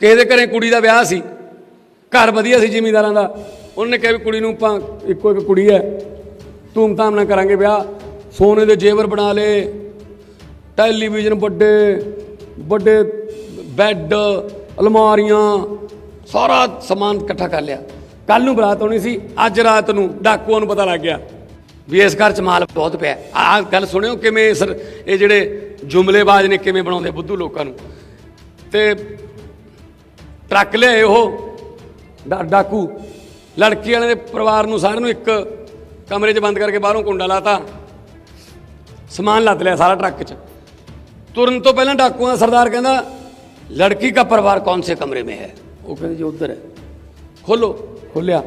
ਕਿਸੇ ਦੇ ਘਰੇ ਕੁੜੀ ਦਾ ਵਿਆਹ ਸੀ, ਘਰ ਵਧੀਆ ਸੀ ਜ਼ਿਮੀਂਦਾਰਾਂ ਦਾ, ਉਹਨੇ ਕਿਹਾ ਵੀ ਕੁੜੀ ਨੂੰ ਆਪਾਂ ਇੱਕੋ ਇੱਕ ਕੁੜੀ ਹੈ, ਧੂਮ ਧਾਮ ਨਾਲ ਕਰਾਂਗੇ ਵਿਆਹ, ਸੋਨੇ ਦੇ ਜੇਵਰ ਬਣਾ ਲਏ, ਟੈਲੀਵਿਜ਼ਨ ਵੱਡੇ ਵੱਡੇ ਬੈੱਡ, ਅਲਮਾਰੀਆਂ, ਸਾਰਾ ਸਮਾਨ ਇਕੱਠਾ ਕਰ ਲਿਆ। ਕੱਲ ਨੂੰ ਬਰਾਤ ਆਉਣੀ ਸੀ, ਅੱਜ ਰਾਤ ਨੂੰ ਡਾਕੂਆਂ ਨੂੰ ਪਤਾ ਲੱਗ ਗਿਆ ਵੀ ਇਸ ਘਰ ਚ ਮਾਲ ਬਹੁਤ ਪਿਆ। ਆਹ ਗੱਲ ਸੁਣਿਓ ਕਿਵੇਂ ਸਰ ਇਹ ਜਿਹੜੇ ਜੁਮਲੇਬਾਜ਼ ਨੇ ਕਿਵੇਂ ਬਣਾਉਂਦੇ ਬੁੱਧੂ ਲੋਕਾਂ ਨੂੰ। ਤੇ ਟਰੱਕ ਲਿਆਏ ਉਹ, ਡਾਕੂ ਲੜਕੀ ਵਾਲੇ ਦੇ ਪਰਿਵਾਰ ਨੂੰ ਸਾਰਿਆਂ ਨੂੰ ਇੱਕ ਕਮਰੇ 'ਚ ਬੰਦ ਕਰਕੇ ਬਾਹਰੋਂ ਕੁੰਡਾ ਲਾਤਾ। ਸਮਾਨ ਲੱਦ ਲਿਆ ਸਾਰਾ ਟਰੱਕ 'ਚ। ਤੁਰਨ ਤੋਂ ਪਹਿਲਾਂ ਡਾਕੂਆਂ ਦਾ ਸਰਦਾਰ ਕਹਿੰਦਾ, ਲੜਕੀ ਦਾ ਪਰਿਵਾਰ ਕੌਣ ਸੇ ਕਮਰੇ ਮੇ ਹੈ? ਉਹ ਕਹਿੰਦੇ, ਜੀ ਉੱਧਰ ਹੈ। ਖੋਲੋ, ਖੋਲਿਆ।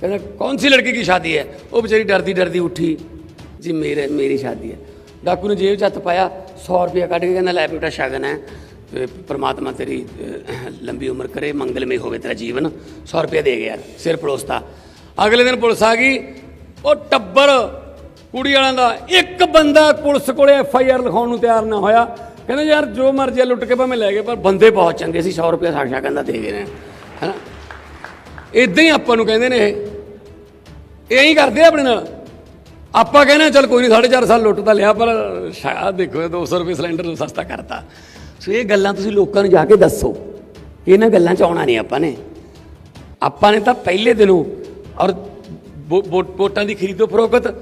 ਕਹਿੰਦਾ, ਕੌਣ ਸੀ ਲੜਕੀ ਦੀ ਸ਼ਾਦੀ ਹੈ? ਉਹ ਵਿਚਾਰੀ ਡਰਦੀ ਡਰਦੀ ਉੱਠੀ। ਜੀ ਮੇਰੇ ਮੇਰੀ ਸ਼ਾਦੀ ਹੈ। ਡਾਕੂ ਨੇ ਜੇਬ 'ਚ ਹੱਥ ਪਾਇਆ 100 ਰੁਪਏ ਕੱਢ ਕੇ ਕਹਿੰਦਾ, ਲੈ ਬੇਟਾ, ਸ਼ਗਨ ਹੈ। ਪਰਮਾਤਮਾ ਤੇਰੀ ਲੰਬੀ ਉਮਰ ਕਰੇ ਮੰਗਲਮਈ ਹੋਵੇ ਤੇਰਾ ਜੀਵਨ। 100 ਰੁਪਇਆ ਦੇ ਗਿਆ ਸਿਰ ਪੜੋਸਤਾ। ਅਗਲੇ ਦਿਨ ਪੁਲਿਸ ਆ ਗਈ। ਉਹ ਟੱਬਰ ਕੁੜੀ ਵਾਲਿਆਂ ਦਾ ਇੱਕ ਬੰਦਾ ਪੁਲਿਸ ਕੋਲੇ ਐਫ ਆਈ ਆਰ ਲਿਖਾਉਣ ਨੂੰ ਤਿਆਰ ਨਾ ਹੋਇਆ। ਕਹਿੰਦੇ ਯਾਰ ਜੋ ਮਰਜ਼ੀ ਆ ਲੁੱਟ ਕੇ ਭਾਵੇਂ ਲੈ ਗਏ ਪਰ ਬੰਦੇ ਬਹੁਤ ਚੰਗੇ ਸੀ 100 ਰੁਪਏ ਸਾਡਾ ਕਹਿੰਦਾ ਦੇ ਗਏ ਨੇ। ਹੈਨਾ? ਇਦਾਂ ਹੀ ਆਪਾਂ ਨੂੰ ਕਹਿੰਦੇ ਨੇ ਇਹ। ਇਹੀ ਕਰਦੇ ਆ ਆਪਣੇ ਨਾਲ। ਆਪਾਂ ਕਹਿੰਦੇ ਹਾਂ, ਚੱਲ ਕੋਈ ਨਹੀਂ 4.5 ਸਾਲ ਲੁੱਟ ਤਾਂ ਲਿਆ ਪਰ ਸ਼ਾਇਦ ਦੇਖੋ ਇਹ 200 ਰੁਪਏ ਸਿਲੰਡਰ ਸਸਤਾ ਕਰਤਾ। ਸੋ ਇਹ ਗੱਲਾਂ ਤੁਸੀਂ ਲੋਕਾਂ ਨੂੰ ਜਾ ਕੇ ਦੱਸੋ। ਇਹਨਾਂ ਗੱਲਾਂ ਚ ਆਉਣਾ ਨਹੀਂ ਆਪਾਂ ਨੇ। ਆਪਾਂ ਨੇ ਤਾਂ ਪਹਿਲੇ ਦਿਨੋਂ ਔਰ ਵੋ- ਵੋਟਾਂ ਦੀ ਖਰੀਦੋ ਫਰੋਖਤ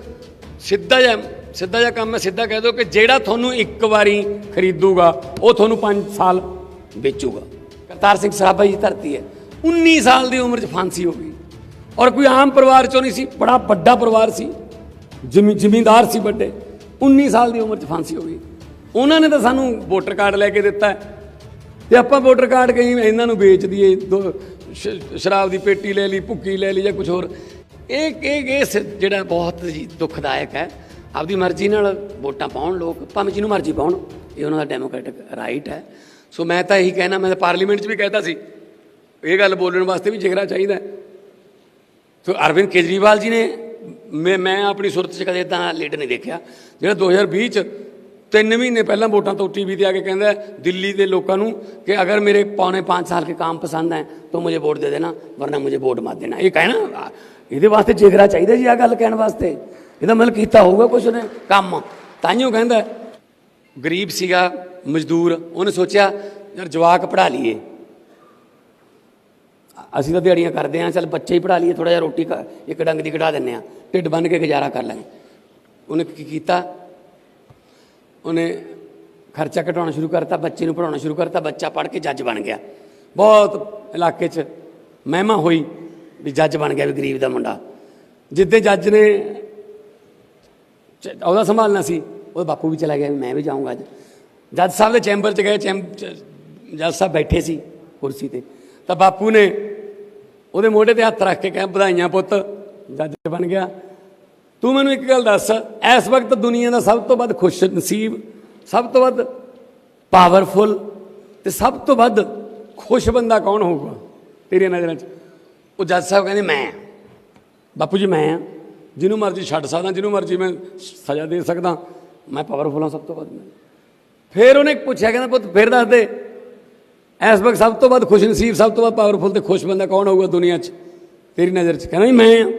ਸਿੱਧਾ ਜਿਹਾ ਸਿੱਧਾ ਜਿਹਾ ਕੰਮ ਹੈ, ਸਿੱਧਾ ਕਹਿ ਦਿਓ ਕਿ ਜਿਹੜਾ ਤੁਹਾਨੂੰ ਇੱਕ ਵਾਰੀ ਖਰੀਦੂਗਾ, ਉਹ ਤੁਹਾਨੂੰ 5 ਸਾਲ ਵੇਚੂਗਾ। ਕਰਤਾਰ ਸਿੰਘ ਸਾਹਿਬਾ ਜੀ ਧਰਤੀ ਹੈ। 19 ਸਾਲ ਦੀ ਉਮਰ 'ਚ ਫਾਂਸੀ ਹੋ ਗਈ। ਔਰ ਕੋਈ ਆਮ ਪਰਿਵਾਰ 'ਚੋਂ ਨਹੀਂ ਸੀ, ਬੜਾ ਵੱਡਾ ਪਰਿਵਾਰ ਸੀ। ਜ਼ਮੀ, ਜ਼ਿਮੀਂਦਾਰ ਸੀ ਵੱਡੇ। 19 ਸਾਲ ਦੀ ਉਮਰ 'ਚ ਫਾਂਸੀ ਹੋ ਗਈ। ਉਹਨਾਂ ਨੇ ਤਾਂ ਸਾਨੂੰ ਵੋਟਰ ਕਾਰਡ ਲੈ ਕੇ ਦਿੱਤਾ ਹੈ। ਤੇ ਆਪਾਂ ਵੋਟਰ ਕਾਰਡ ਕਈ ਇਹਨਾਂ ਨੂੰ ਵੇਚ ਦਈਏ, ਦੋ ਸ਼- ਸ਼ਰਾਬ ਦੀ ਪੇਟੀ ਲੈ ਲਈ, ਭੁੱਕੀ ਲੈ ਲਈ ਜਾਂ ਕੁਝ ਹੋਰ। ਇਹ ਇਹ ਇਹ ਸ- ਜਿਹੜਾ ਬਹੁਤ ਜੀ ਦੁਖਦਾਇਕ ਹੈ। ਆਪਦੀ ਮਰਜ਼ੀ ਨਾਲ ਵੋਟਾਂ ਪਾਉਣ ਲੋਕ, ਭਾਵੇਂ ਜਿਹਨੂੰ ਮਰਜ਼ੀ ਪਾਉਣ, ਇਹ ਉਹਨਾਂ ਦਾ ਡੈਮੋਕ੍ਰੈਟਿਕ ਰਾਈਟ ਹੈ। ਸੋ ਮੈਂ ਤਾਂ ਇਹੀ ਕਹਿਣਾ, ਮੈਂ ਤਾਂ ਪਾਰਲੀਮੈਂਟ 'ਚ ਵੀ ਕਹਿਤਾ ਸੀ, ਇਹ ਗੱਲ ਬੋਲਣ ਵਾਸਤੇ ਵੀ ਜਿਗਰਾ ਚਾਹੀਦਾ ਸੋ ਅਰਵਿੰਦ ਕੇਜਰੀਵਾਲ ਜੀ ਨੇ, ਮੈਂ ਮੈਂ ਆਪਣੀ ਸੁਰਤ 'ਚ ਕਦੇ ਤਾਂ ਲੀਡਰ ਨਹੀਂ ਦੇਖਿਆ। ਜਿਹੜਾ 2020 'ਚ ਤਿੰਨ ਮਹੀਨੇ ਪਹਿਲਾਂ ਵੋਟਾਂ ਤੋਂ ਟੀਵੀ ਤੇ ਆ ਕੇ ਕਹਿੰਦਾ ਹੈ, ਦਿੱਲੀ ਦੇ ਲੋਕਾਂ ਨੂੰ ਕਿ ਅਗਰ ਮੇਰੇ ਪੌਣੇ 5 ਸਾਲ ਕੇ ਕੰਮ ਪਸੰਦ ਹੈ, ਤਾਂ ਮੁਝੇ ਵੋਟ ਦੇ ਦੇਣਾ, ਵਰਨਾ ਮੁਝੇ ਵੋਟ ਮਤ ਦੇਣਾ। ਇਹ ਕਹਿਣਾ, ਇਹਦੇ ਵਾਸਤੇ ਜਿਗਰਾ ਚਾਹੀਦਾ ਜੀ ਆ ਗੱਲ ਕਹਿਣ ਵਾਸਤੇ। ਇਹਦਾ ਮਤਲਬ ਕੀਤਾ ਹੋਊਗਾ ਕੁਛ ਨੇ ਕੰਮ। ਤਾਈਓ ਕਹਿੰਦਾ ਗਰੀਬ ਸੀਗਾ, ਮਜ਼ਦੂਰ, ਉਹਨੇ ਸੋਚਿਆ, ਯਾਰ ਜਵਾਕ ਪੜਾ ਲਈਏ। ਅਸੀਂ ਤਾਂ ਦਿਹਾੜੀਆਂ ਕਰਦੇ ਆਂ ਚੱਲ ਬੱਚੇ ਹੀ ਪੜਾ ਲਈਏ ਥੋੜਾ ਜਿਹਾ ਰੋਟੀ ਖਾ- ਇੱਕ ਡੰਗ ਦੀ ਕਢਾ ਦਿੰਨੇ ਆ ਢਿੱਡ ਬੰਨ ਕੇ ਗੁਜ਼ਾਰਾ ਕਰ ਲਾਂਗੇ। ਉਹਨੇ ਕੀ ਕੀਤਾ? ਉਹਨੇ ਖਰਚਾ ਘਟਾਉਣਾ ਸ਼ੁਰੂ ਕਰਤਾ, ਬੱਚੇ ਨੂੰ ਪੜਾਉਣਾ ਸ਼ੁਰੂ ਕਰਤਾ, ਬੱਚਾ ਪੜ ਕੇ ਜੱਜ ਬਣ ਗਿਆ। ਬਹੁਤ ਇਲਾਕੇ 'ਚ ਮਹਿਮਾ ਹੋਈ ਵੀ ਜੱਜ ਬਣ ਗਿਆ ਵੀ ਗਰੀਬ ਦਾ ਮੁੰਡਾ। ਜਿੱਦੇ ਜੱਜ ਨੇ ਉਹਦਾ ਸੰਭਾਲਣਾ ਸੀ ਉਹ ਬਾਪੂ ਵੀ ਚਲਾ ਗਿਆ ਵੀ ਮੈਂ ਵੀ ਜਾਊਂਗਾ ਅੱਜ। ਜੱਜ ਸਾਹਿਬ ਦੇ ਚੈਂਬਰ 'ਚ ਗਏ, ਚੈਂਬ ਜੱਜ ਸਾਹਿਬ ਬੈਠੇ ਸੀ ਕੁਰਸੀ ਤੇ। ਤਾਂ ਬਾਪੂ ਨੇ ਉਹਦੇ ਮੋਢੇ ਤੇ ਹੱਥ ਰੱਖ ਕੇ ਕਹਿ, ਵਧਾਈਆਂ ਪੁੱਤ, ਜੱਜ ਬਣ ਗਿਆ। ਤੂੰ ਮੈਨੂੰ ਇੱਕ ਗੱਲ ਦੱਸ, ਇਸ ਵਕਤ ਦੁਨੀਆ ਦਾ ਸਭ ਤੋਂ ਵੱਧ ਖੁਸ਼ ਨਸੀਬ ਸਭ ਤੋਂ ਵੱਧ ਪਾਵਰਫੁਲ ਤੇ ਸਭ ਤੋਂ ਵੱਧ ਖੁਸ਼ ਬੰਦਾ ਕੌਣ ਹੋਊਗਾ? ਤੇਰੀਆਂ ਨਜ਼ਰਾਂ 'ਚ। ਉਹ ਜੱਜ ਸਾਹਿਬ ਕਹਿੰਦੇ, ਮੈਂ ਬਾਪੂ ਜੀ, ਮੈਂ ਆ ਜਿਹਨੂੰ ਮਰਜ਼ੀ ਛੱਡ ਸਕਦਾ, ਜਿਹਨੂੰ ਮਰਜ਼ੀ ਮੈਂ ਸਜ਼ਾ ਦੇ ਸਕਦਾ, ਮੈਂ ਪਾਵਰਫੁਲ ਹਾਂ ਸਭ ਤੋਂ ਵੱਧ। ਮੈਂ ਫਿਰ ਉਹਨੇ ਪੁੱਛਿਆ, ਕਹਿੰਦਾ, ਪੁੱਤ, ਫਿਰ ਦੱਸ ਦੇ। ਇਸ ਵਕਤ ਸਭ ਤੋਂ ਵੱਧ ਖੁਸ਼ ਨਸੀਬ ਸਭ ਤੋਂ ਵੱਧ ਪਾਵਰਫੁਲ ਤੇ ਖੁਸ਼ ਬੰਦਾ ਕੌਣ ਹੋਊਗਾ ਦੁਨੀਆ 'ਚ? ਤੇਰੀ ਨਜ਼ਰ 'ਚ। ਕਹਿੰਦਾ ਜੀ, ਮੈਂ ਆ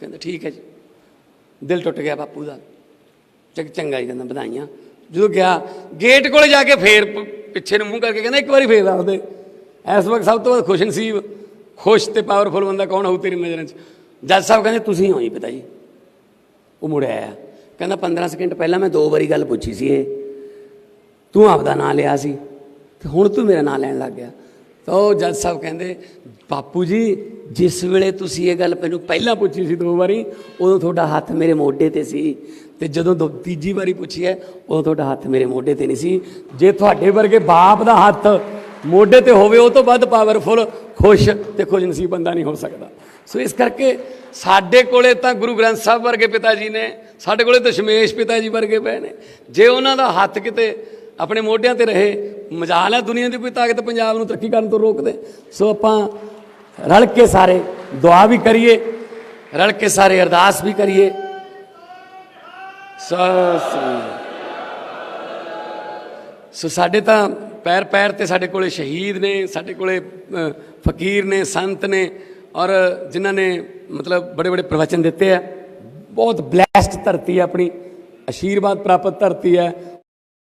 ਕਹਿੰਦਾ, ਠੀਕ ਹੈ ਜੀ। ਦਿਲ ਟੁੱਟ ਗਿਆ ਬਾਪੂ ਦਾ। ਚੱਕ ਚੰਗਾ ਜੀ ਕਹਿੰਦਾ, ਵਧਾਈਆਂ। ਜਦੋਂ ਗਿਆ, ਗੇਟ ਕੋਲੇ ਜਾ ਕੇ ਫੇਰ ਪਿੱਛੇ ਨੂੰ ਮੂੰਹ ਕਰਕੇ ਕਹਿੰਦਾ, ਇੱਕ ਵਾਰੀ ਫੇਰ ਦੱਸ ਦੇ। ਇਸ ਵਕਤ ਸਭ ਤੋਂ ਵੱਧ ਖੁਸ਼ ਨਸੀਬ, ਖੁਸ਼ ਤੇ ਪਾਵਰਫੁਲ ਬੰਦਾ ਕੌਣ ਹੋਊ ਤੇਰੀ ਨਜ਼ਰਾਂ 'ਚ? ਜੱਜ ਸਾਹਿਬ ਕਹਿੰਦੇ, ਤੁਸੀਂ ਹੋ ਜੀ ਪਿਤਾ ਜੀ। ਉਹ ਮੁੜ ਆਇਆ। ਕਹਿੰਦਾ 15 ਸਕਿੰਟ ਪਹਿਲਾਂ ਮੈਂ ਦੋ ਵਾਰੀ ਗੱਲ ਪੁੱਛੀ ਸੀ ਇਹ। ਤੂੰ ਆਪਦਾ ਨਾਂ ਲਿਆ ਸੀ। ਤੇ ਹੁਣ ਤੂੰ ਮੇਰਾ ਨਾਂ ਲੈਣ ਲੱਗ ਗਿਆ। ਤਾਂ ਉਹ ਜੱਜ ਸਾਹਿਬ ਕਹਿੰਦੇ, ਬਾਪੂ ਜੀ, ਜਿਸ ਵੇਲੇ ਤੁਸੀਂ ਇਹ ਗੱਲ ਮੈਨੂੰ ਪਹਿਲਾਂ ਪੁੱਛੀ ਸੀ ਦੋ ਵਾਰੀ, ਉਦੋਂ ਤੁਹਾਡਾ ਹੱਥ ਮੇਰੇ ਮੋਢੇ ਤੇ ਸੀ। ਤੇ ਜਦੋਂ ਦੋ- ਤੀਜੀ ਵਾਰੀ ਪੁੱਛੀ ਹੈ, ਉਦੋਂ ਤੁਹਾਡਾ ਹੱਥ ਮੇਰੇ ਮੋਢੇ ਤੇ ਨਹੀਂ ਸੀ। ਜੇ ਤੁਹਾਡੇ ਵਰਗੇ ਬਾਪ ਦਾ ਹੱਥ ਮੋਢੇ ਤੇ ਹੋਵੇ, ਉਹ ਤੋਂ ਵੱਧ ਪਾਵਰਫੁਲ ਖੁਸ਼ ਤੇ ਖੁਸ਼ਨਸੀਬ ਬੰਦਾ ਨਹੀਂ ਹੋ ਸਕਦਾ। ਸੋ ਇਸ ਕਰਕੇ ਸਾਡੇ ਕੋਲੇ ਤਾਂ ਗੁਰੂ ਗ੍ਰੰਥ ਸਾਹਿਬ ਵਰਗੇ ਪਿਤਾ ਜੀ ਨੇ, ਸਾਡੇ ਕੋਲੇ ਤਾਂ ਸ਼ਮੇਸ਼ ਪਿਤਾ ਜੀ ਵਰਗੇ ਪਏ ਨੇ। ਜੇ ਉਹਨਾਂ ਦਾ ਹੱਥ ਕਿਤੇ ਆਪਣੇ ਮੋਢਿਆਂ ਤੇ ਰਹੇ। ਮਜਾਲ ਹੈ ਦੁਨੀਆ ਦੀ ਕੋਈ ਤਾਕਤ ਪੰਜਾਬ ਨੂੰ ਤਰੱਕੀ ਕਰਨ ਤੋਂ ਰੋਕਦੇ। ਸੋ ਆਪਾਂ ਰਲ ਕੇ ਸਾਰੇ ਦੁਆ ਵੀ ਕਰੀਏ, ਰਲ ਕੇ ਸਾਰੇ ਅਰਦਾਸ ਵੀ ਕਰੀਏ। ਸੋ ਸਾਡੇ ਤਾਂ ਪੈਰ ਪੈਰ ਤੇ ਸਾਡੇ ਕੋਲੇ ਸ਼ਹੀਦ ਨੇ, ਸਾਡੇ ਕੋਲੇ ਫਕੀਰ ਨੇ, ਸੰਤ ਨੇ ਔਰ ਜਿਨ੍ਹਾਂ ਨੇ ਮਤਲਬ ਬੜੇ ਬੜੇ ਪ੍ਰਵਚਨ ਦਿੱਤੇ ਆ। ਬਹੁਤ ਬਲੈਸਡ ਧਰਤੀ ਹੈ ਆਪਣੀ। ਆਸ਼ੀਰਵਾਦ ਪ੍ਰਾਪਤ ਧਰਤੀ ਹੈ